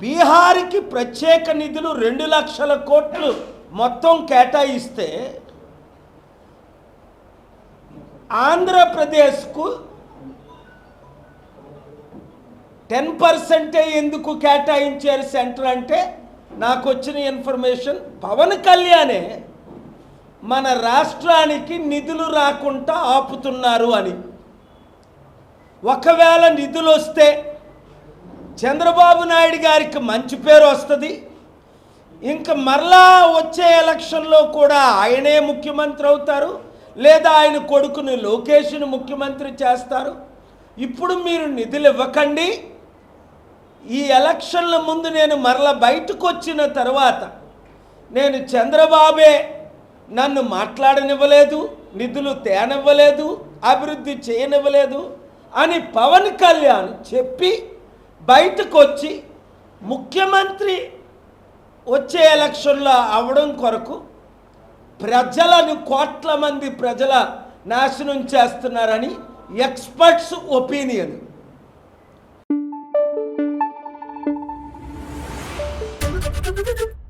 బీహార్కి ప్రత్యేక నిధులు రెండు లక్షల కోట్లు మొత్తం కేటాయిస్తే ఆంధ్రప్రదేశ్కు టెన్ పర్సెంటే ఎందుకు కేటాయించారు సెంటర్ అంటే నాకు వచ్చిన ఇన్ఫర్మేషన్ పవన్ కళ్యాణే మన రాష్ట్రానికి నిధులు రాకుండా ఆపుతున్నారు అని. ఒకవేళ నిధులు వస్తే చంద్రబాబు నాయుడు గారికి మంచి పేరు వస్తుంది. ఇంకా మరలా వచ్చే ఎలక్షన్లో కూడా ఆయనే ముఖ్యమంత్రి అవుతారు లేదా ఆయన కొడుకుని లోకేష్ని ముఖ్యమంత్రి చేస్తారు. ఇప్పుడు మీరు నిధులు ఇవ్వకండి. ఈ ఎలక్షన్ల ముందు నేను మరల బయటకు వచ్చిన తర్వాత నేను చంద్రబాబే నన్ను మాట్లాడనివ్వలేదు నిధులు తేనివ్వలేదు అభివృద్ధి చేయనివ్వలేదు అని పవన్ కళ్యాణ్ చెప్పి బయటకు వచ్చి ముఖ్యమంత్రి వచ్చే ఎలక్షన్లో అవడం కొరకు ప్రజలను కోట్ల మంది ప్రజల నాశనం చేస్తున్నారని ఎక్స్పర్ట్స్ ఒపీనియన్ Thank you.